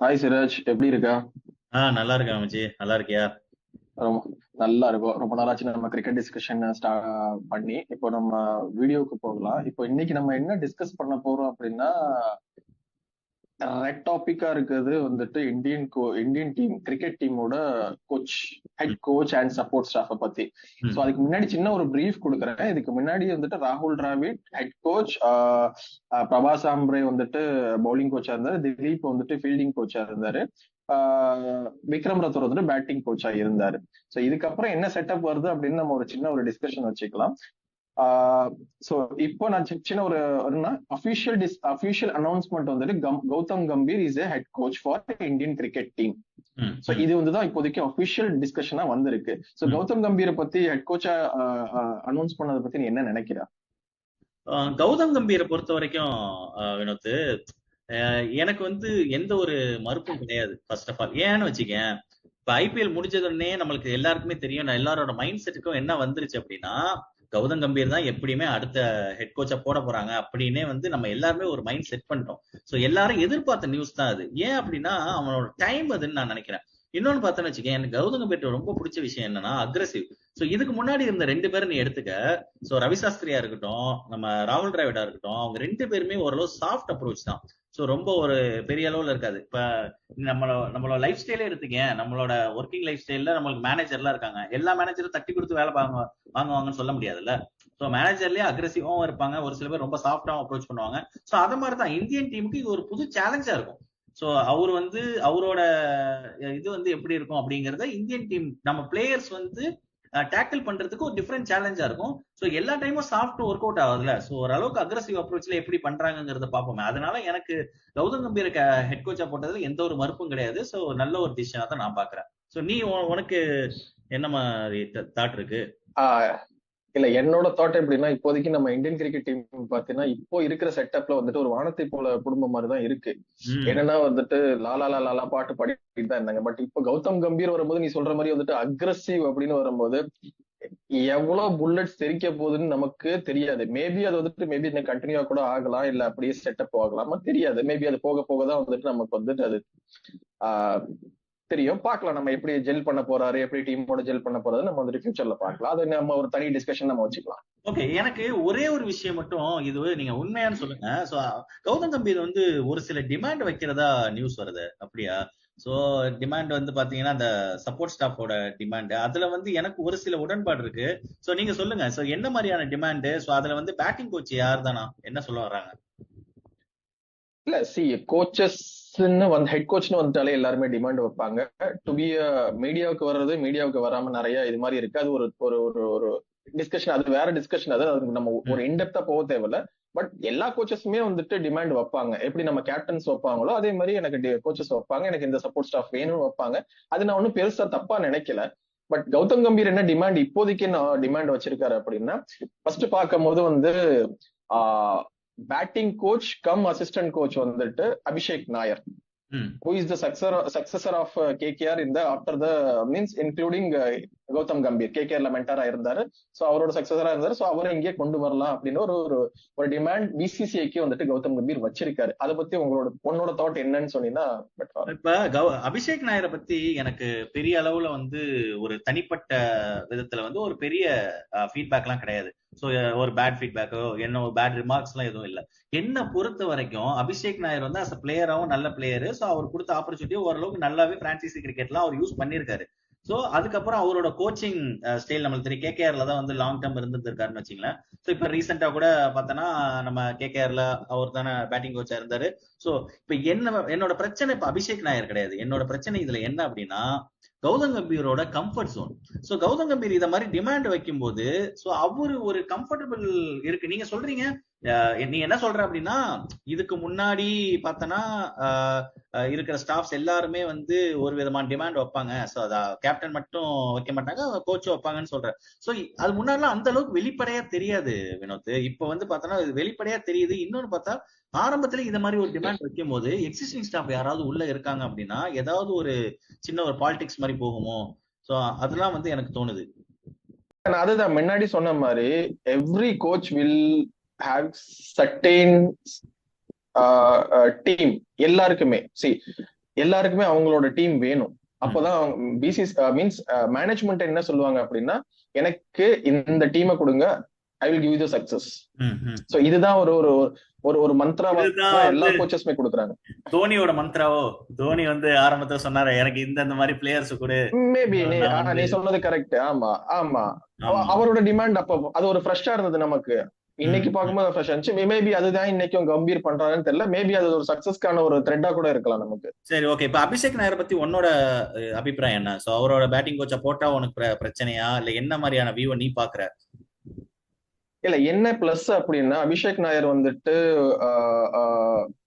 Hi Siraj எப்படி இருக்கா? ஆ நல்லா இருக்கேன் மச்சி நல்லா இருக்கியா? ரொம்ப நல்லா இருக்கும். ரொம்ப நாளாச்சு நம்ம கிரிக்கெட் டிஸ்கஷன் பண்ணி. இப்போ நம்ம வீடியோக்கு போகலாம். இப்போ இன்னைக்கு நம்ம என்ன டிஸ்கஸ் பண்ண போறோம் அப்படின்னா டாபிக்கா இருக்கிறது வந்துட்டு இந்தியன் கோ இந்தியன் டீம் கிரிக்கெட் டீமோட coach head coach and support staff பத்தி. ஸோ அதுக்கு முன்னாடி சின்ன ஒரு பிரீஃப் கொடுக்குறேன். இதுக்கு முன்னாடி வந்துட்டு ராகுல் டிராவிட் ஹெட் கோச் பிரபாஸ் ஆம்ரே வந்துட்டு பவுலிங் கோச்சா இருந்தாரு. திலீப் வந்துட்டு ஃபீல்டிங் கோச்சா இருந்தாரு. விக்ரம் ரத்தோர் வந்துட்டு பேட்டிங் கோச்சா இருந்தாரு. ஸோ இதுக்கப்புறம் என்ன செட்டப் வருது அப்படின்னு நம்ம ஒரு சின்ன ஒரு டிஸ்கஷன் வச்சுக்கலாம். ஸோ இப்போ நான் சின்ன ஒரு அபிஷியல் டிஸ் அபிஷியல் அனௌன்ஸ்மெண்ட் வந்துட்டு come- Gautam Gambhir is a head coach for Indian cricket team so இது வந்து தான் இப்போதைக்கு அபிஷியல் டிஸ்கஷனா வந்திருக்கு. ஸோ. கௌதம் கம்பீரை பத்தி ஹெட் கோச்சா அனௌன்ஸ் பண்ணதை பத்தி நீ என்ன நினைக்கிறா? கௌதம் கம்பீரை பொறுத்த வரைக்கும் ஆ, வினோத் ஆ, எனக்கு வந்து எந்த ஒரு மறுப்பும் கிடையாது ஃபர்ஸ்ட் ஆஃப் ஆல் ஏன்னு வச்சுக்கேன் இப்ப ஐபிஎல் முடிஞ்சது உடனே நம்மளுக்கு எல்லாருக்குமே தெரியும் நான் எல்லாரோட மைண்ட் செட்டுக்கும் என்ன வந்துருச்சு அப்படின்னா கௌதம் கம்பீர் தான் எப்படியுமே அடுத்த ஹெட் கோச்சா போட போறாங்க அப்படின்னே வந்து நம்ம எல்லாருமே ஒரு மைண்ட் செட் பண்ணிட்டோம். சோ எல்லாரும் எதிர்பார்த்த நியூஸ் தான் அது. ஏன் அப்படின்னா அவனோட டைம் அதுன்னு நான் நினைக்கிறேன். இன்னொன்னு பார்த்தேன்னு வச்சுக்கேன் எனக்கு கௌதம் கம்பீர் ரொம்ப பிடிச்ச விஷயம் என்னன்னா அக்ரஸிவ் சோ இதுக்கு முன்னாடி இருந்த ரெண்டு பேரும் நீ எடுத்துக்க. சோ ரவி சாஸ்திரியா இருக்கட்டும் நம்ம ராகுல் டிராவிடா இருக்கட்டும் அவங்க ரெண்டு பேருமே ஓரளவு சாஃப்ட் அப்ரோச் தான். சோ ரொம்ப ஒரு பெரிய அளவுல இருக்காது. இப்ப நம்மளோட நம்மளோட லைஃப் ஸ்டைலே எடுத்துக்க நம்மளோட ஒர்க்கிங் லைஃப் ஸ்டைல்ல நம்மளுக்கு மேனேஜர்லாம் இருக்காங்க. எல்லா மேனேஜரும் தட்டி கொடுத்து வேலை வாங்க வாங்குவாங்கன்னு சொல்ல முடியாதுல்ல? சோ மேனேஜர்லயே அக்ரெசிவாவும் இருப்பாங்க. ஒரு சில பேர் ரொம்ப சாஃப்டாவும் அப்ரோச் பண்ணுவாங்க. சோ அத மாதிரி தான் இந்தியன் டீமுக்கு இது ஒரு புது சேலஞ்சா இருக்கும். சோ அவர் வந்து அவரோட இது வந்து எப்படி இருக்கும் அப்படிங்கறத இந்தியன் டீம் நம்ம பிளேயர்ஸ் வந்து டேக்கிள் பண்றதுக்கு ஒரு டிஃப்ரெண்ட் சேலஞ்சா இருக்கும். சோ எல்லா டைமும் சாஃப்ட் ஒர்க் அவுட் ஆகுதுல ஸோ ஓரளவுக்கு அக்ரஸிவ் அப்ரோச்ல எப்படி பண்றாங்கிறத பார்ப்போமே. அதனால எனக்கு கௌதம் கம்பீர் ஹெட் கோச்சா போட்டதுல எந்த ஒரு மறுப்பும் கிடையாது. சோ நல்ல ஒரு டிசிஷனா தான் நான் பாக்குறேன் சோ நீ உனக்கு என்ன மாதிரி தாட் இருக்கு? இல்ல என்னோட தாட் எப்படின்னா இப்போதைக்கு நம்ம இந்தியன் கிரிக்கெட் டீம் பாத்தீங்கன்னா இப்போ இருக்கிற செட்டப்ல வந்துட்டு ஒரு வானத்தை போல குடும்பம் மாதிரி தான் இருக்கு என்னன்னா வந்துட்டு லாலா லா லாலா பாட்டு பாடிட்டு தான் இருந்தாங்க. பட் இப்போ கௌதம் கம்பீர் வரும்போது நீ சொல்ற மாதிரி வந்துட்டு அக்ரஸிவ் அப்படின்னு வரும்போது எவ்வளவு புல்லட்ஸ் தெரிக்க போகுதுன்னு நமக்கு தெரியாது. மேபி அது வந்துட்டு மேபி இன்னும் கண்டினியூ கூட ஆகலாம் இல்ல அப்படியே செட்டப் ஆகலாமா தெரியாது. மேபி அது போக போக தான் வந்துட்டு நமக்கு வந்துட்டு அது ஆஹ் தெரியும். பார்க்கலாம். நம்ம எப்படி ஜெல் பண்ண போறாரு எப்படி டீமோட ஜெல் பண்ண போறாரு நம்ம வந்துட்டு ஃபியூச்சர்ல பார்க்கலாம். அது நம்ம ஒரு தனி டிஸ்கஷன் நம்ம வச்சுக்கலாம். ஓகே எனக்கு ஒரே ஒரு விஷயம் மட்டும் இது நீங்க உண்மையான்னு சொல்லுங்க. சோ கௌதம் கம்பீர் வந்து ஒரு சில டிமாண்ட் வைக்கிறதா நியூஸ் வருது. அப்படியா? சோ டிமாண்ட் வந்து பாத்தீங்கன்னா அந்த சப்போர்ட் ஸ்டாஃபோட டிமாண்ட் அதுல வந்து எனக்கு ஒரு சில உடன்பாடு இருக்கு. சோ நீங்க சொல்லுங்க. சோ என்ன மாதிரியான டிமாண்ட் சோ அதுல வந்து பேட்டிங் கோச் யார் தானா என்ன சொல்ல வர்றாங்க? இல்ல சி கோச்சஸ்ன்னு வந்து ஹெட் கோச்னு வந்துட்டாலே எல்லாருமே டிமாண்ட் வைப்பாங்க. டு பி மீடியாவுக்கு வர்றது மீடியாவுக்கு வராம நிறைய இது மாதிரி இருக்கு. அது ஒரு ஒரு ஒரு ஒரு டிஸ்கஷன் அது வேற டிஸ்கஷன் அது அதுக்கு நம்ம ஒரு இன்டெப்தா போக தேவையில்ல. பட் எல்லா கோச்சஸுமே வந்துட்டு டிமாண்ட் வைப்பாங்க. எப்படி நம்ம கேப்டன்ஸ் வைப்பாங்களோ அதே மாதிரி எனக்கு கோச்சஸ் வைப்பாங்க. எனக்கு இந்த சப்போர்ட் ஸ்டாஃப் வேணும்னு வைப்பாங்க. அது நான் ஒன்றும் பெருசா தப்பா நினைக்கல. பட் கௌதம் கம்பீர் என்ன டிமாண்ட் இப்போதைக்கு என்ன டிமாண்ட் வச்சிருக்காரு அப்படின்னா ஃபர்ஸ்ட் பார்க்கும்போது வந்து batting coach cum assistant coach வந்துட்டு அபிஷேக் நாயர். ம். Who is the successor successor of uh, KKR in the after the means including uh, Gautham Gambhir கேகேஆர்ல மென்டாரா இருந்தாரு. சோ அவரோட சக்சஸரா இருந்தாரு. சோ அவரை இங்கே கொண்டு வரலாம் அப்படின்னு ஒரு ஒரு ஒரு டிமாண்ட் பிசிசிஐக்கு வந்துட்டு கௌதம் கம்பீர் வச்சிருக்காரு. அதை பத்தி உங்களோட பொண்ணோட தாட் என்னன்னு சொன்னீங்கன்னா better. இப்ப கௌ- அபிஷேக் நாயரை பத்தி எனக்கு பெரிய அளவுல வந்து ஒரு தனிப்பட்ட விதத்துல வந்து ஒரு பெரிய ஃபீட்பேக் எல்லாம் கிடையாது. சோ ஒரு பேட் ஃபீட்பேக்கோ என்ன ஒரு பேட் ரிமார்க்ஸ் எல்லாம் எதுவும் இல்ல. என்ன பொறுத்த வரைக்கும் அபிஷேக் நாயர் வந்து அஸ் பிளேயராவும் நல்ல பிளேயர் ஸோ அவர் கொடுத்த ஆப்பர்ச்சுனிட்டி ஓரளவுக்கு நல்லாவே பிரான்சைசி கிரிக்கெட்லாம் அவர் யூஸ் பண்ணியிருக்காரு ஸோ அதுக்கப்புறம் அவரோட கோச்சிங் ஸ்டைல் நம்மளுக்கு தெரியும். கேகேஆர்ல தான் வந்து லாங் டேர்ம் இருந்துருக்காருன்னு வச்சுங்களேன் ஸோ இப்போ ரீசெண்டாக கூட பார்த்தோன்னா நம்ம கேகேஆர்ல அவர் தானே பேட்டிங் கோச்சா இருந்தாரு. சோ இப்போ என்ன என்னோட பிரச்சனை இப்ப அபிஷேக் நாயர் கிடையாது. என்னோட பிரச்சனை இதுல என்ன அப்படின்னா Gautam கம்பீரோட comfort zone so Gautam Gambhir இத மாதிரி டிமாண்ட் வைக்கும்போது சோ அவரு ஒரு கம்ஃபர்டபுள் இருக்கு. நீங்க சொல்றீங்க நீ என்ன சொல்ற அப்படின்னா இதுக்கு முன்னாடி பார்த்தனா இருக்கிற ஸ்டாஃப்ஸ் எல்லாருமே வந்து ஒரு விதமான டிமாண்ட் வைப்பாங்க. ஸோ அத கேப்டன் மட்டும் வைக்க மாட்டாங்க கோச்சும் வைப்பாங்கன்னு சொல்ற. ஸோ அது முன்னாடிலாம் அந்த அளவுக்கு வெளிப்படையா தெரியாது வினோத். இப்போ வந்து பார்த்தோன்னா வெளிப்படையா தெரியுது. இன்னொன்னு பார்த்தா ஆரம்பத்துல இந்த மாதிரி ஒரு டிமாண்ட் வைக்கும் போது எக்ஸிஸ்டிங் ஸ்டாஃப் யாராவது உள்ள இருக்காங்க அப்படின்னா ஏதாவது ஒரு சின்ன ஒரு பாலிடிக்ஸ் மாதிரி போகுமோ? ஸோ அதெல்லாம் வந்து எனக்கு தோணுது. அதுதான் முன்னாடி சொன்ன மாதிரி every coach will have certain team எல்லாருக்குமே. சி எல்லாருக்குமே அவங்களோட டீம் வேணும். அப்பதான் பிசி மீன்ஸ் மேனேஜ்மெண்ட் என்ன சொல்லுவாங்க அப்படின்னா எனக்கு இந்த டீமை கொடுங்க I will give you success. So இதுதான் ஒரு ஒரு ஒரு ஒரு மந்த்ராவா இதுதான் எல்லா கோச்சஸ்மே கொடுக்குறாங்க. தோனியோட மந்த்ராவோ? தோனி வந்து ஆரம்பத்துல சொன்னாரு எனக்கு இந்த இந்த மாதிரி பிளேயர்ஸ் கூட. மேபி நீ சொன்னது கரெக்ட் ஆமா ஆமா. அவரோட டிமாண்ட் அப்ப அது ஒரு ஃப்ரெஷ்ஷா இருந்தது நமக்கு. இன்னைக்கு. பார்க்கும்போது ஃப்ரெஷ் இருந்துச்சு. மேபி அதுதான் இன்னைக்கும் கம்பீர் பண்றாருன்னு தெரியல. மேபி அது ஒரு சக்சஸ்க்கான ஒரு த்ரெட்டா கூட இருக்கலாம் நமக்கு. சரி ஓகே இப்ப அபிஷேக் நாயர் பத்தி உன்னோட அபிப்பிராயம் என்ன? சோ அவரோட பேட்டிங் கோச்சா போட்டா உனக்கு பிர- பிரச்சனையா? இல்ல என்ன மாதிரியான வியூவை நீ பாக்குற? இல்ல என்ன பிளஸ் அப்படின்னா அபிஷேக் நாயர் வந்துட்டு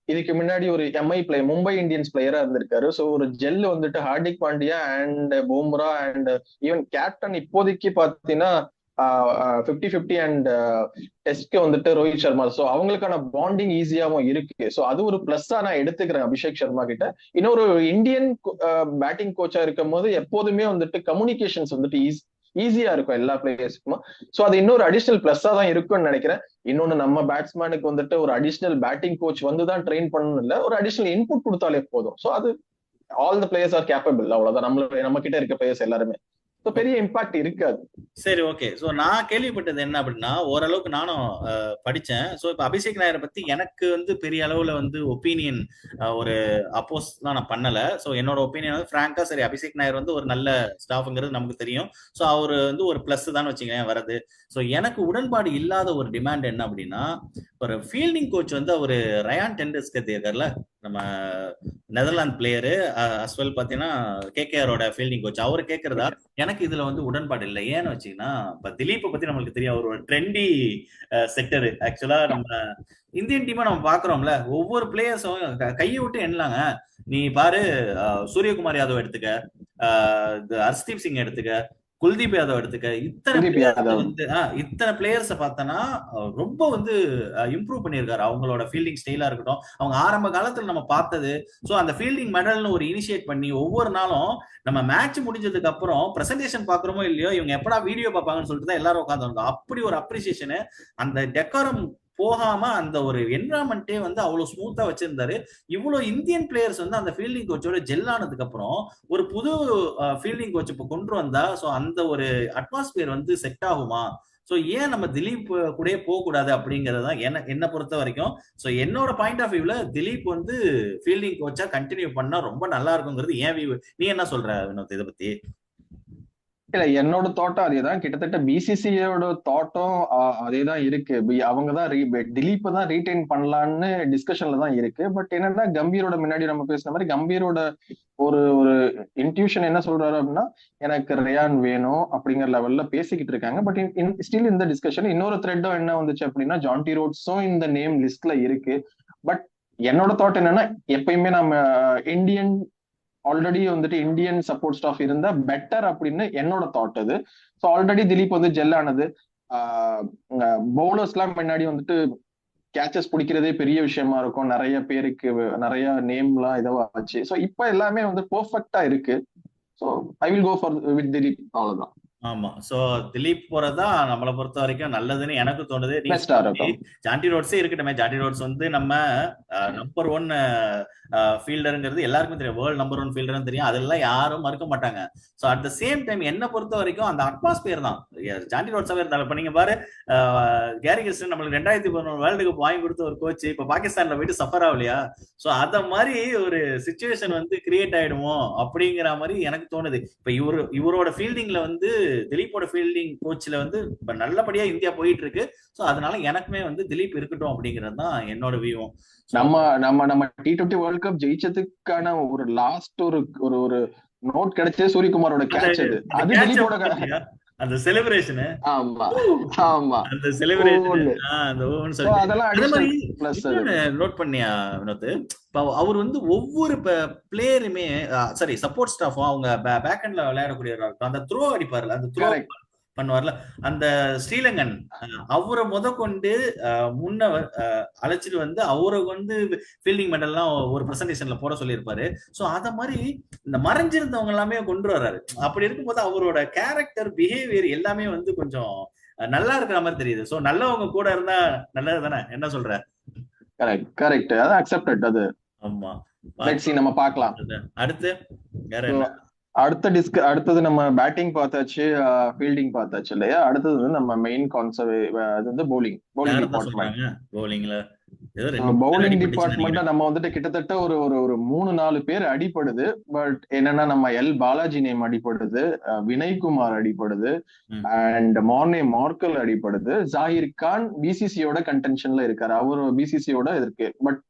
இதுக்கு முன்னாடி ஒரு எம்ஐ பிளேயர் மும்பை இந்தியன்ஸ் பிளேயரா இருந்திருக்காரு. சோ ஒரு ஜெல் வந்துட்டு Hardik Pandya and Bumrah and even captain இப்போதைக்கு பாத்தீங்கன்னா பிப்டி ஃபிஃப்டி அண்ட் டெஸ்ட்க்கு வந்துட்டு ரோஹித் சர்மா. ஸோ அவங்களுக்கான பாண்டிங் ஈஸியாவும் இருக்கு. ஸோ அது ஒரு பிளஸ்ஸா நான் எடுத்துக்கிறேன் அபிஷேக் சர்மா கிட்ட. இன்னொரு இந்தியன் பேட்டிங் கோச்சா இருக்கும் போது எப்போதுமே வந்துட்டு கம்யூனிகேஷன்ஸ் வந்துட்டு ஈஸி ஈஸியா இருக்கும் எல்லா பிளேயர்ஸ்க்கும் சோ அது இன்னொரு அடிஷனல் பிளஸ்ஸா தான் இருக்கும்னு நினைக்கிறேன். இன்னொன்னு நம்ம பேட்ஸ்மேனுக்கு வந்துட்டு ஒரு அடிஷனல் பேட்டிங் கோச் வந்து தான் ட்ரெயின் பண்ணணும் இல்ல. ஒரு அடிஷனல் இன்புட் கொடுத்தாலே போதும். ஸோ அது all the players are capable அவ்வளவுதான். நம்ம நம்ம கிட்ட இருக்க பிளேயர்ஸ் எல்லாருமே. பெரிய இம்பாக்ட் இருக்காது. சரி ஓகே ஸோ நான் கேள்விப்பட்டது என்ன அப்படின்னா ஓரளவுக்கு நானும் படித்தேன் ஸோ இப்போ அபிஷேக் நாயரை பற்றி எனக்கு வந்து பெரிய அளவில் வந்து ஒப்பீனியன் ஒரு அப்போஸ் தான் நான் பண்ணலை. ஸோ என்னோட ஒப்பீனியன் வந்து ஃப்ராங்காக சரி அபிஷேக் நாயர் வந்து ஒரு நல்ல ஸ்டாஃப்ங்கிறது நமக்கு தெரியும். ஸோ அவர் வந்து ஒரு ப்ளஸ் தான் வச்சுக்கேன் வரது. ஸோ எனக்கு உடன்பாடு இல்லாத ஒரு டிமாண்ட் என்ன அப்படின்னா ஒரு ஃபீல்டிங் கோச் வந்து அவர் ரயான் டெண்டர்ஸ்க்கு இருக்கார்ல நம்ம நெதர்லாந்து பிளேயரு அஸ்வல் பாத்தீங்கன்னா கேகேஆரோட ஃபீல்டிங் கோச் அவர் கேட்கறதா எனக்கு இதுல வந்து உடன்பாடு இல்லை. ஏன்னு வச்சீங்கன்னா இப்ப திலீப்பை பத்தி நம்மளுக்கு தெரியும். அவர் ஒரு ட்ரெண்டி செட்டரு ஆக்சுவலா நம்ம இந்தியன் டீமை நம்ம பாக்குறோம்ல. ஒவ்வொரு பிளேயர்ஸும் கையை விட்டு எண்ணலாங்க. நீ பாரு சூரியகுமார் யாதவ் எடுத்துக்க அஹ், இது சிங் எடுத்துக்க குல்தீப் யாதவ் எடுத்துக்க. இத்தனை. வந்து இத்தனை பிளேயர்ஸை பார்த்தோன்னா ரொம்ப வந்து இம்ப்ரூவ் பண்ணியிருக்காரு. அவங்களோட ஃபீல்டிங் ஸ்டைலா இருக்கட்டும். அவங்க ஆரம்ப காலத்துல நம்ம பார்த்தது. சோ அந்த ஃபீல்டிங் மெடல்னு ஒரு இனிஷியேட் பண்ணி ஒவ்வொரு நாளும் நம்ம மேட்ச் முடிஞ்சதுக்கு அப்புறம் பிரசன்டேஷன் பாக்குறோமோ இல்லையோ இவங்க எப்படா வீடியோ பார்ப்பாங்கன்னு சொல்லிட்டு தான் எல்லாரும் உட்காந்து அப்படி ஒரு அப்ரிசியேஷன் அந்த டெக்காரம் போகாம அந்த ஒரு என்வரான்மெண்ட்டே வந்து அவ்வளவு ஸ்மூத்தா வச்சிருந்தாரு. இவ்வளவு இந்தியன் பிளேயர்ஸ் வந்து அந்த ஃபீல்டிங் கோச்சோட ஜெல் ஆனதுக்கு அப்புறம் ஒரு புது ஃபீல்டிங் கோச் இப்போ கொண்டு வந்தா சோ அந்த ஒரு அட்மாஸ்பியர் வந்து செட் ஆகுமா? சோ ஏன் நம்ம திலீப் கூடயே போக கூடாது அப்படிங்கறது தான் என்ன பொறுத்த வரைக்கும். சோ என்னோட பாயிண்ட் ஆஃப் வியூல திலீப் வந்து ஃபீல்டிங் கோச்சா கண்டினியூ பண்ணா ரொம்ப நல்லா இருக்குங்கிறது ஏன் வியூ நீ என்ன சொல்ற வினோத் இதை பத்தி? இல்ல என்னோட தோட்டம் அதேதான். கிட்டத்தட்ட பிசிசியோட தோட்டம் அதேதான் இருக்கு. பி- அவங்கதான் re- தான் ரீடைன் பண்ணலான்னு டிஸ்கஷன்ல தான் இருக்கு. பட் என்னன்னா கம்பீரோட முன்னாடி நம்ம பேசுன மாதிரி கம்பீரோட ஒரு ஒரு இன்ட்யூஷன் என்ன சொல்றாரு அப்படின்னா எனக்கு ரேயான் வேணும் அப்படிங்கிற லெவல்ல பேசிக்கிட்டு இருக்காங்க. பட் ஸ்டில் இந்த டிஸ்கஷன் இன்னொரு த்ரெட்டும் என்ன வந்துச்சு அப்படின்னா ஜான்டி ரோட்ஸும் இந்த நேம் லிஸ்ட்ல இருக்கு. பட் என்னோட தாட் என்னன்னா எப்பயுமே நம்ம இந்தியன் ஆல்ரெடி வந்துட்டு இந்தியன் சப்போர்ட் ஸ்டாஃப் இருந்தா பெட்டர் அப்படின்னு என்னோட தாட் அது. ஸோ ஆல்ரெடி திலீப் வந்து ஜெல்லானது பவுலர்ஸ்லாம் பவுலர்ஸ் எல்லாம் முன்னாடி வந்துட்டு கேச்சஸ் பிடிக்கிறதே பெரிய விஷயமா இருக்கும். நிறைய பேருக்கு நிறைய நேம்லாம் இதுவாச்சு ஸோ இப்போ எல்லாமே வந்து பெர்ஃபெக்டா இருக்கு. So I will go for with Dilip. அவ்வளவுதான். ஆமா. சோ திலீப் போறதுதான் நம்மளை பொறுத்த வரைக்கும் நல்லதுன்னு எனக்கு தோணுது. ஜாண்டி ரோட்ஸே இருக்கட்டுமே. ஜாண்டி ரோட்ஸ் வந்து நம்ம நம்பர் ஒன் ஃபீல்டருங்கிறது எல்லாருக்கும் தெரியும். வேர்ல்டு நம்பர் ஒன் ஃபீல்டர்னு தெரியும். அதெல்லாம் யாரும் மறுக்க மாட்டாங்க. So at the same time என்ன பொறுத்த வரைக்கும் அந்த அட்மாஸ்பியர் தான். ஜாண்டி ரோட்ஸாவே இருந்தாலும் இப்போ நீங்க பாரு கேரி கிறிஸ்டன் நம்மளுக்கு ரெண்டாயிரத்தி பதினொன்று வேர்ல்டு கப் வாங்கி கொடுத்த ஒரு கோச் இப்போ பாகிஸ்தான்ல போயிட்டு சஃபர் ஆகலையா? ஸோ அத மாதிரி ஒரு சுச்சுவேஷன் வந்து கிரியேட் ஆயிடுமோ? அப்படிங்கிற மாதிரி எனக்கு தோணுது. இப்போ இவரு இவரோட ஃபீல்டிங்ல வந்து திலீப்போட ஃபீல்டிங் கோச்ல வந்து இப்போ நல்லபடியா இந்தியா போயிட்டு இருக்கு ஸோ அதனால எனக்குமே வந்து திலீப் இருக்கட்டும் அப்படிங்கிறது தான் என்னோட வியூவும் நம்ம நம்ம நம்ம டி டுவெண்ட்டி வேர்ல்ட் கப் ஜெயிச்சதுக்கான ஒரு லாஸ்ட் ஒரு ஒரு ஒரு நோட் கிடைச்சது சூரியகுமாரோட கேட்ச் அது. அது திலீப்போட அந்த செலிப்ரேஷன் ஆமா. ஆமா. அந்த செலிப்ரேஷன். அந்த சொல்லிட்டு. அதெல்லாம் நோட் பண்ணியா வினோத்? அவர் வந்து ஒவ்வொரு பிளேயருமே சாரி சப்போர்ட் ஸ்டாஃபும் அவங்க பேக் ஹண்ட்ல விளையாடக்கூடியவரா இருக்கும் அந்த த்ரோ அடிப்பார்ல அந்த த்ரோ. பண்ணுவார்ல. அந்த ஸ்ரீலங்கன் அவரை முத கொண்டு முன்ன அழைச்சிட்டு வந்து அவரை வந்து ஃபீல்டிங் மெடல்லாம் ஒரு பிரசன்டேஷன்ல போட சொல்லியிருப்பாரு. சோ அத மாதிரி இந்த மறைஞ்சிருந்தவங்க எல்லாமே கொண்டு வர்றாரு. அப்படி இருக்கும்போது அவரோட கேரக்டர் பிஹேவியர் எல்லாமே வந்து கொஞ்சம் நல்லா இருக்கிற மாதிரி தெரியுது. சோ நல்லவங்க கூட இருந்தா நல்லது தானே? என்ன சொல்ற? கரெக்ட் கரெக்ட் அது அக்செப்டட் அது ஆமா. நம்ம பார்க்கலாம். அடுத்து வேற என்ன? அடுத்த டிஸ்க் அடுத்தது நம்ம பேட்டிங் பார்த்தாச்சு ஃபீல்டிங் பார்த்தாச்சு இல்லையா? அடுத்தது வந்து நம்ம மெயின் கான்சர்வ் அது வந்து bowling. Bowling யார் தான் டிபார்ட்மெண்ட் பவுலிங் டிபார்ட்மெண்ட்ல. நம்ம வந்துட்டு கிட்டத்தட்ட ஒரு ஒரு ஒரு மூணு நாலு பேர் அடிபடுது. பட் என்னன்னா நம்ம எல் பாலாஜி நேம் அடிபடுது அஹ் வினய்குமார் அடிபடுது ம். அண்ட் மார்னே மார்க்கல் அடிபடுது. ஜாகிர் கான் பிசிசியோட கன்டென்ஷன்ல இருக்காரு. அவர் பிசிசியோட இருக்கு பட்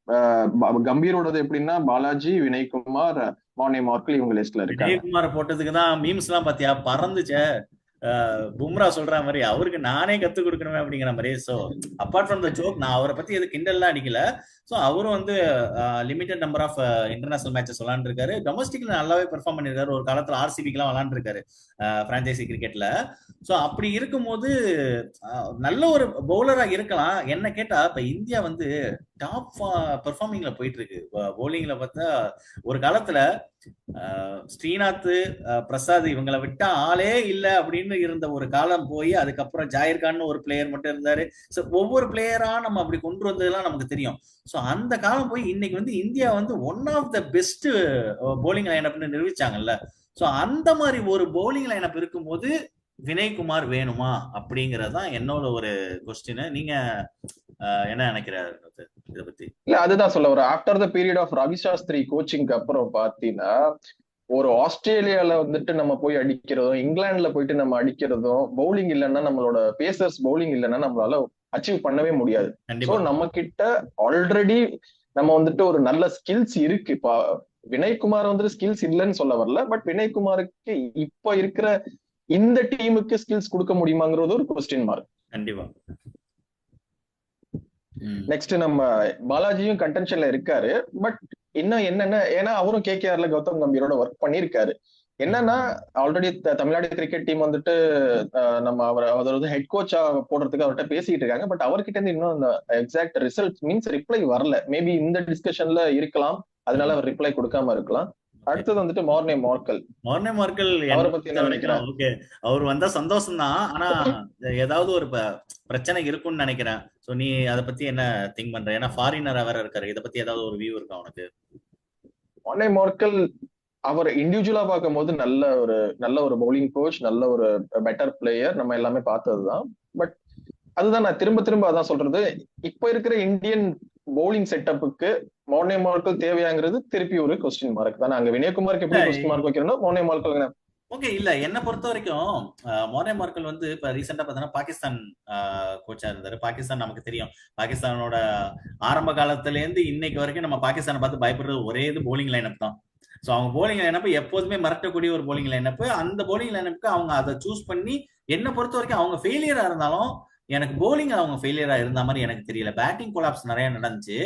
கம்பீரோடது எப்படின்னா பாலாஜி வினய்குமார் மார்னே மார்க்கல் இவங்க லிஸ்ட்ல இருக்கு விஜயகுமார் போட்டதுக்கு தான் மீம்ஸ் எல்லாம் பாத்தியா? பறந்துச்சே. பும்ரா சொல்ற மாதிரி அவருக்கு நானே கத்து கொடுக்கணுமே அப்படிங்கிற மாதிரி so apart from the joke நான் அவரை பத்தி எது கிண்டல்லாம் அடிக்கல. ஸோ அவரும் வந்து limited number of international matches விளாண்டுருக்காரு டொமஸ்டிக்ல நல்லாவே பெர்ஃபார்ம் பண்ணியிருக்காரு ஒரு காலத்தில் ஆர்சிபிக்கெலாம் விளாண்டுருக்காரு ஃப்ரான்ச்சைசி கிரிக்கெட்ல ஸோ அப்படி இருக்கும்போது நல்ல ஒரு பவுலரா இருக்கலாம். என்ன கேட்டால் இப்போ இந்தியா வந்து டாப் பெர்ஃபார்மிங்ல போயிட்டு இருக்கு பவுலிங்ல பார்த்தா ஒரு காலத்துல ஸ்ரீநாத் பிரசாத் இவங்களை விட்டா ஆளே இல்லை அப்படின்னு இருந்த ஒரு காலம் போய் அதுக்கப்புறம் ஜாயிர்கான்னு கான் ஒரு பிளேயர் மட்டும் இருந்தாரு. ஸோ ஒவ்வொரு பிளேயரா நம்ம அப்படி கொண்டு வந்ததெல்லாம் நமக்கு தெரியும். சோ அந்த காலம் போய் இன்னைக்கு வந்து இந்தியா வந்து one of the best bowling லைனப்னு நிரூபிச்சாங்கல்ல. சோ அந்த மாதிரி ஒரு போலிங் லைனப் இருக்கும்போது வினய்குமார் வேணுமா? அப்படிங்கறது தான் என்னோட ஒரு கொஸ்டின் நீங்க uh, என்ன நினைக்கிறாரு இதை பத்தி. இல்ல அதுதான் சொல்ல ஒரு after the period of Ravi Shastri கோச்சிங்க்கு அப்புறம் பாத்தீங்கன்னா ஒரு ஆஸ்திரேலியால வந்துட்டு நம்ம போய் அடிக்கிறதும் இங்கிலாந்துல போயிட்டு நம்ம அடிக்கிறதும் பவுலிங் இல்லைன்னா நம்மளோட பேசர்ஸ் பவுலிங் இல்லைன்னா நம்மளால அச்சீவ் பண்ணவே முடியாது. ஸோ நம்ம கிட்ட ஆல்ரெடி நம்ம வந்துட்டு ஒரு நல்ல ஸ்கில்ஸ் இருக்கு. இப்ப வினய்குமார் வந்துட்டு ஸ்கில்ஸ் இல்லைன்னு சொல்ல வரல. பட் வினய்குமாருக்கு இப்ப இருக்கிற இந்த டீமுக்கு ஸ்கில்ஸ் கொடுக்க முடியுமாங்கிறது ஒரு கொஸ்டின் மார்க் கண்டிப்பா. நெக்ஸ்ட் நம்ம பாலாஜியும் கண்டென்ஷன்ல இருக்காரு. பட் இன்னும் என்னென்ன ஏன்னா அவரும் கேகேஆர்ல கௌதம் கம்பீரோட ஒர்க் பண்ணியிருக்காரு. என்னன்னா ஆல்ரெடி தமிழ்நாடு கிரிக்கெட் டீம் வந்துட்டு நம்ம அவர் அவர் வந்து ஹெட் கோச்சா போடுறதுக்கு அவர்கிட்ட பேசிட்டு இருக்காங்க. பட் அவர்கிட்ட இருந்து இன்னும் அந்த எக்ஸாக்ட் ரிசல்ட் மீன்ஸ் ரிப்ளை வரல. மேபி இந்த டிஸ்கஷன்ல இருக்கலாம். அதனால அவர் ரிப்ளை கொடுக்காம இருக்கலாம். அடுத்தது வந்துட்டு மார்னே மார்க்கல். மோர்னே மார்க்கல் அவரை பத்தி என்ன நினைக்கிறேன்? ஓகே. அவர் வந்தா சந்தோஷம் தான் ஆனா ஏதாவது ஒரு பிரச்சனை இருக்கும்னு நினைக்கிறேன். சோ நீ அத பத்தி என்ன திங்க் பண்ற? ஏன்னா ஃபாரினரா வேற இருக்காரு. இத பத்தி ஏதாவது ஒரு வியூ இருக்கா உனக்கு? மார்னே மார்க்கல் அவர் இண்டிவிஜுவலா பார்க்கும்போது நல்ல ஒரு நல்ல ஒரு பவுலிங் கோச் நல்ல ஒரு பெட்டர் பிளேயர் நம்ம எல்லாமே பார்த்ததுதான். பட் அதுதான் நான் திரும்ப திரும்ப அதான் சொல்றது. இப்ப இருக்கிற இந்தியன் பவுலிங் செட்டப்புக்கு மோனே மார்க்கல் தேவையாங்கிறது திருப்பி ஒரு கொஸ்டின் மார்க் தான். அங்க வினயகுமாருக்கு எப்படி கொஸ்டின் மார்க் வைக்கிறோம் மோனே மார்க்கல் ஓகே இல்ல. என்ன பொறுத்த வரைக்கும் மோர்னே மார்க்கல் வந்து இப்ப ரீசெண்டா பார்த்தோன்னா பாகிஸ்தான் கோச்சா இருந்தாரு. பாகிஸ்தான் நமக்கு தெரியும். பாகிஸ்தானோட ஆரம்ப காலத்துல இருந்து இன்னைக்கு வரைக்கும் நம்ம பாகிஸ்தானை பார்த்து பயப்படுறது ஒரே இது போலிங் லைனப் தான். ஸோ அவங்க போலிங் லைனப் எப்போதுமே மிரட்டக்கூடிய ஒரு போலிங் லைனப் அந்த போலிங் லைனப்புக்கு அவங்க அதை சூஸ் பண்ணி என்ன பொறுத்த வரைக்கும் அவங்க ஃபெயிலியரா இருந்தாலும் எனக்கு போலிங் அவங்க ஃபெயிலியரா இருந்த மாதிரி எனக்கு தெரியல. பேட்டிங் கொலாப்ஸ் நிறைய நடந்துச்சு.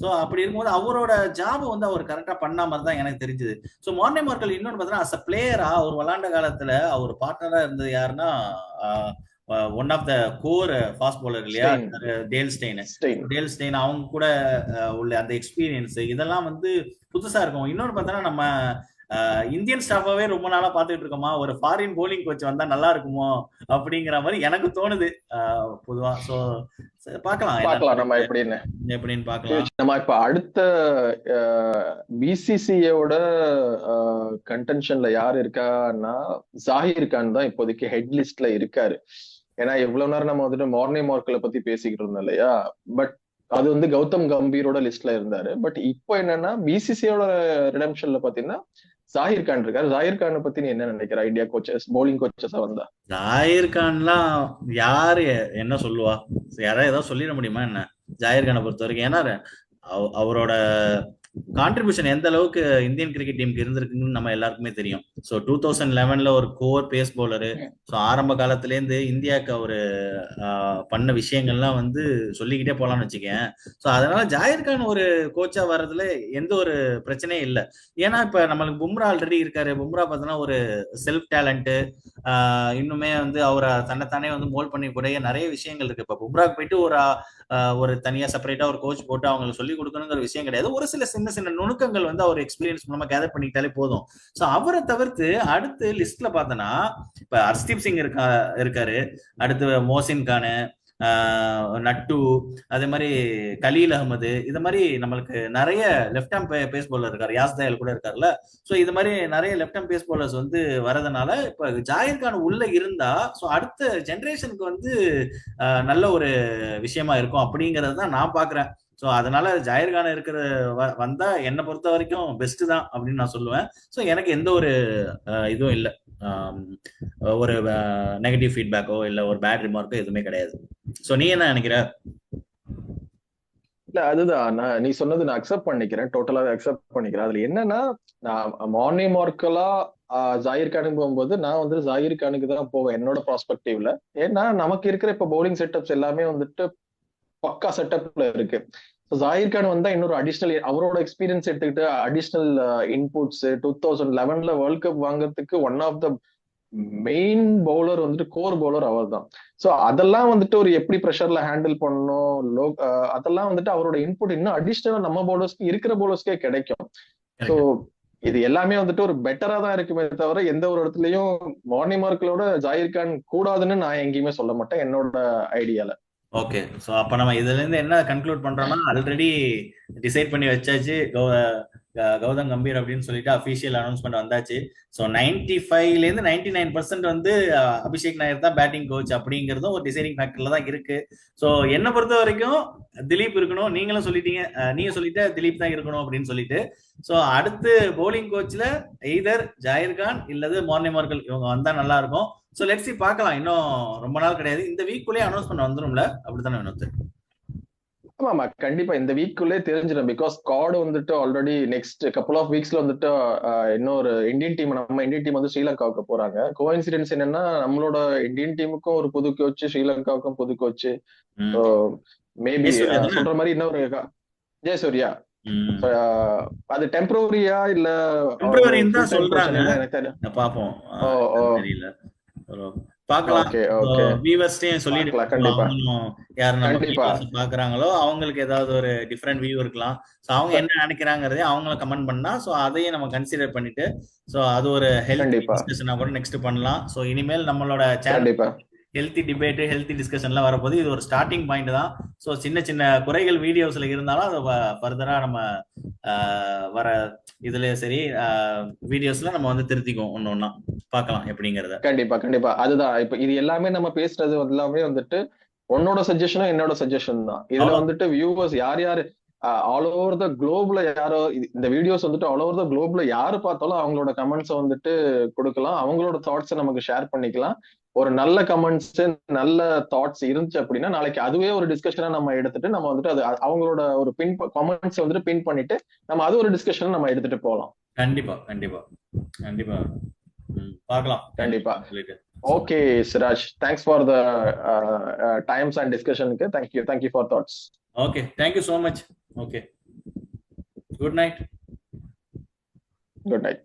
ஸோ அப்படி இருக்கும்போது அவரோட ஜாப் வந்து அவர் கரெக்டா பண்ண மாதிரி தான் எனக்கு தெரிஞ்சது. ஸோ மார்னே மார்க்கல் இன்னொன்று பார்த்தீங்கன்னா அஸ் அ பிளேயரா அவர் விளாண்ட காலத்துல அவர் பார்ட்னரா இருந்தது யாருன்னா one of the core fast bowler இல்லையா? Dale Steyn. டேல் ஸ்டெயின் அவங்க கூட உள்ள அந்த எக்ஸ்பீரியன்ஸ் இதெல்லாம் வந்து புதுசா இருக்கும். இன்னொன்னு பார்த்தோன்னா நம்ம இந்தியன் ஸ்டாஃபாவே ரொம்ப நாளா பாத்துக்கிட்டு இருக்கோமா? ஒரு ஃபாரின் போலிங் கோச் வந்தா நல்லா இருக்குமோ? அப்படிங்கிற மாதிரி எனக்கு தோணுது. பொதுவா. சோ பார்க்கலாம் பார்க்கலாம். நம்ம எப்படின்னு. எப்படின்னு பார்க்கலாம். நம்ம இப்ப அடுத்த பிசிசியோட கன்டென்ஷன்ல யார் இருக்கான்னா ஜாகிர் கான் தான் இப்போதைக்கு ஹெட் லிஸ்ட்ல இருக்காரு. ஏன்னா எவ்வளவு நேரம் நம்ம வந்துட்டு மார்னிங் மார்க்கலை பத்தி பேசிக்கிட்டு இருந்தோம் இல்லையா? பட் அது வந்து கௌதம் கம்பீரோட லிஸ்ட்ல இருந்தாரு. பட் இப்போ என்னன்னா பிசிசியோட ரிடம்ஷன்ல பாத்தீங்கன்னா ஜாகிர் கான் இருக்காரு. ஜாகிர் கானை பத்தி நீ என்ன நினைக்கிற? இந்தியா கோச்சஸ் போலிங் கோச்சஸா வந்தா? ஜாகிர் கான்லாம் யாரு? என்ன சொல்லுவா? யாராவது ஏதாவது சொல்லிட முடியுமா என்ன? ஜாகிர் கானை பொறுத்த வரைக்கும் ஏன்னா அவ- அவரோட கான்ட்ரிபியூஷன் எந்த அளவுக்கு இந்தியன் கிரிக்கெட் டீமுக்கு இருந்திருக்குன்னு நம்ம எல்லாருக்குமே தெரியும். ஸோ டூ தௌசண்ட் லெவன்ல ஒரு கோர் பேஸ் பவுலரு ஸோ ஆரம்ப காலத்துல இருந்து இந்தியாவுக்கு அவரு பண்ண விஷயங்கள்லாம் வந்து சொல்லிக்கிட்டே போலாம்னு வச்சுக்கேன். ஸோ அதனால ஜாகிர் கான் ஒரு கோச்சா வர்றதுல எந்த ஒரு பிரச்சனையும் இல்லை. ஏன்னா இப்ப நம்மளுக்கு பும்ரா ஆல்ரெடி இருக்காரு. பும்ரா பார்த்தோன்னா ஒரு செல்ஃப் டேலண்ட் இன்னுமே வந்து அவரை தன்னைத்தானே வந்து மோல் பண்ணி கூடிய நிறைய விஷயங்கள் இருக்கு. இப்ப பும்ராக்கு போயிட்டு ஒரு ஒரு தனியா செப்பரேட்டா ஒரு கோச் போட்டு அவங்களுக்கு சொல்லி கொடுக்கணுங்கிற விஷயம் கிடையாது. ஒரு சில சின்ன சின்ன நுணுக்கங்கள் வந்து அவர் எக்ஸ்பீரியன்ஸ் மூலமா கேதர் பண்ணிக்கிட்டாலே போதும். சோ அவரை தவிர்த்து அடுத்து லிஸ்ட்ல பார்த்தோன்னா இப்ப ஹர்ஸ்தீப் சிங் இருக்கா இருக்காரு. அடுத்து மோசின் கானு நட்டு அதே மாதிரி கலீல் அகமது இது மாதிரி நம்மளுக்கு நிறைய லெஃப்ட் ஹேம் பேஸ் பவுலர் இருக்காரு. யாஸ் தயால் கூட இருக்காருல்ல. ஸோ இது மாதிரி நிறைய லெஃப்ட் ஹேம் பேஸ் பவுலர்ஸ் வந்து வரதுனால இப்போ ஜாகிர் கான் உள்ள இருந்தா ஸோ அடுத்த ஜென்ரேஷனுக்கு வந்து நல்ல ஒரு விஷயமா இருக்கும் அப்படிங்கறது தான் நான் பாக்குறேன். ஸோ அதனால ஜாகிர் கான் இருக்கிற வ- வந்தா என்னை பொறுத்த வரைக்கும் பெஸ்ட் தான் அப்படின்னு நான் சொல்லுவேன். ஸோ எனக்கு எந்த ஒரு இதுவும் இல்லை. ஒரு நெகட்டிவ் ஃபீட்பேக்கோ இல்லை ஒரு பேட் ரிமார்க்கோ எதுவுமே கிடையாது. ஸோ நீ என்ன நினைக்கிற? இல்ல அதுதான். நான் நீ சொன்னது நான் அக்செப்ட் பண்ணிக்கிறேன். டோட்டலாவே அக்செப்ட் பண்ணிக்கிறேன். அதுல என்னன்னா நான் மார்னிங் மார்க்கலா ஜாகிர் கானுக்கு போகும்போது நான் வந்து ஜாகிர் கானுக்கு தான் போவேன் என்னோட ப்ராஸ்பெக்டிவ்ல ஏன்னா நமக்கு இருக்கிற இப்ப பவுலிங் செட்டப்ஸ் எல்லாமே வந்துட்டு பக்கா செட்டப்ல இருக்கு. ஜாகிர் கான் வந்தா இன்னொரு அடிஷ்னல் அவரோட எக்ஸ்பீரியன்ஸ் எடுத்துக்கிட்டு அடிஷ்னல் இன்புட்ஸ் டூ தௌசண்ட் லெவன்ல வேர்ல்ட் கப் வாங்குறதுக்கு one of the main bowler வந்துட்டு கோர் பவுலர் அவர் தான் ஸோ அதெல்லாம் வந்துட்டு ஒரு எப்படி ப்ரெஷர்ல ஹேண்டில் பண்ணணும் லோ அஹ் அதெல்லாம் வந்துட்டு அவரோட இன்புட் இன்னும் அடிஷ்னலா நம்ம பவுலர்ஸ்க்கு இருக்கிற பவுலர்ஸ்க்கே கிடைக்கும். ஸோ இது எல்லாமே வந்துட்டு ஒரு பெட்டரா தான் இருக்குமே தவிர எந்த ஒரு இடத்துலயும் மார்னிங் மார்க்களோட ஜாகிர் கான் கூடாதுன்னு நான் எங்கேயுமே சொல்ல மாட்டேன் என்னோட ஐடியால ஓகே ஸோ அப்போ நம்ம இதுல இருந்து என்ன கன்க்ளூட் பண்ணுறோம்னா ஆல்ரெடி டிசைட் பண்ணி வச்சாச்சு கௌதம் கம்பீர் அப்படின்னு சொல்லிட்டு அஃபிஷியல் அனௌன்ஸ்மெண்ட் வந்தாச்சு. ஸோ நைன்டி ஃபைவ்ல இருந்து நைன்டி நைன் பர்சன்ட் வந்து அபிஷேக் நாயர் தான் பேட்டிங் கோச் அப்படிங்கிறதும் ஒரு டிசைனிங் ஃபேக்டர்ல தான் இருக்கு. ஸோ என்னை பொறுத்த வரைக்கும் திலீப் இருக்கணும். நீங்களும் சொல்லிட்டீங்க. நீங்க சொல்லிட்ட திலீப் தான் இருக்கணும் அப்படின்னு சொல்லிட்டு. ஸோ அடுத்து பவுலிங் கோச்ல எய்தர் ஜாயிர்கான் இல்லது மார்னிமார்கள் இவங்க வந்தா நல்லா இருக்கும். ஸோ லெட்ஸி பார்க்கலாம். இன்னும் ரொம்ப நாள் கிடையாது. இந்த வீக்குள்ளேயே அனௌன்ஸ்மெண்ட் வந்துரும்ல. அப்படித்தானே வினோத்? ஆமா கண்டிப்பா. இந்த வீக்குள்ளே தெரிஞ்சிடும். பிகாஸ் ஸ்குவாட் வந்துட்டு ஆல்ரெடி நெக்ஸ்ட் கப்புள் ஆஃப் வீக்ஸ்ல வந்துட்டு இன்னொரு இந்தியன் டீம் நம்ம இந்தியன் டீம் வந்து ஸ்ரீலங்காவுக்கு போறாங்க. கோஇன்சிடென்ஸ் என்னன்னா நம்மளோட இந்தியன் டீமுக்கும் ஒரு புது கோச் ஸ்ரீலங்காவுக்கும் புது கோச் மேபி? சொல்ற மாதிரி இன்னொரு ஜெயசூர்யா. அது டெம்பரரியா இல்ல Temporary ன்னு தான் சொல்றாங்க. பாப்போம் ஓ, ஓ. ஓகே வியூவர்ஸ்டையும் சொல்லிட்டு பாக்குறாங்களோ அவங்களுக்கு ஏதாவது ஒரு டிஃப்ரெண்ட் வியூ இருக்கலாம். சோ அவங்க என்ன நினைக்கிறாங்கறதே அவங்கள கமெண்ட் பண்ணா சோ அதையும் நம்ம கன்சிடர் பண்ணிட்டு சோ அது ஒரு ஹெல்த் கூட நெக்ஸ்ட் பண்ணலாம். சோ இனிமேல் நம்மளோட சேனல் ஹெல்த்தி டிபேட் ஹெல்த்தி டிஸ்கஷன்லாம் வரப்போது இது ஒரு ஸ்டார்டிங் பாயிண்ட் தான். ஸோ சின்ன சின்ன குறைகள் வீடியோஸ்ல இருந்தாலும் அதை ஃபர்தரா நம்ம வர இதுல சரி வீடியோஸ்ல நம்ம வந்து திருத்திக்குவோம் ஒன்னு ஒன்னா பார்க்கலாம் எப்படிங்கறத. கண்டிப்பா கண்டிப்பா. அதுதான். இப்ப இது எல்லாமே நம்ம பேசுறது எல்லாமே வந்துட்டு உன்னோட சஜஷனும் என்னோட சஜஷன் தான். இதுல. வந்துட்டு வியூவர்ஸ் யார் யாரு ஆல் ஓவர் த குளோப்ல யாரோ இந்த வீடியோஸ் வந்துட்டு ஆல் ஓவர் த குளோப்ல யாரு பார்த்தாலும் அவங்களோட கமெண்ட்ஸை வந்துட்டு கொடுக்கலாம். அவங்களோட தாட்ஸை நமக்கு ஷேர் பண்ணிக்கலாம். ஒரு நல்ல கமெண்ட்ஸ் நல்ல தாட்ஸ் இருந்துச்சு அப்படின்னா நாளைக்கு அதுவே ஒரு டிஸ்கஷனா நம்ம எடுத்துட்டு நம்ம வந்துட்டு அது அவங்களோட ஒரு பின் கமெண்ட்ஸ் வந்துட்டு பின் பண்ணிட்டு நம்ம அது ஒரு டிஸ்கஷன் நம்ம எடுத்துட்டு போகலாம். கண்டிப்பா கண்டிப்பா. கண்டிப்பா. பார்க்கலாம். கண்டிப்பா. Okay Siraj thanks for the times and டிஸ்கஷனுக்கு thank you thank you for thoughts okay thank you so much okay good night good night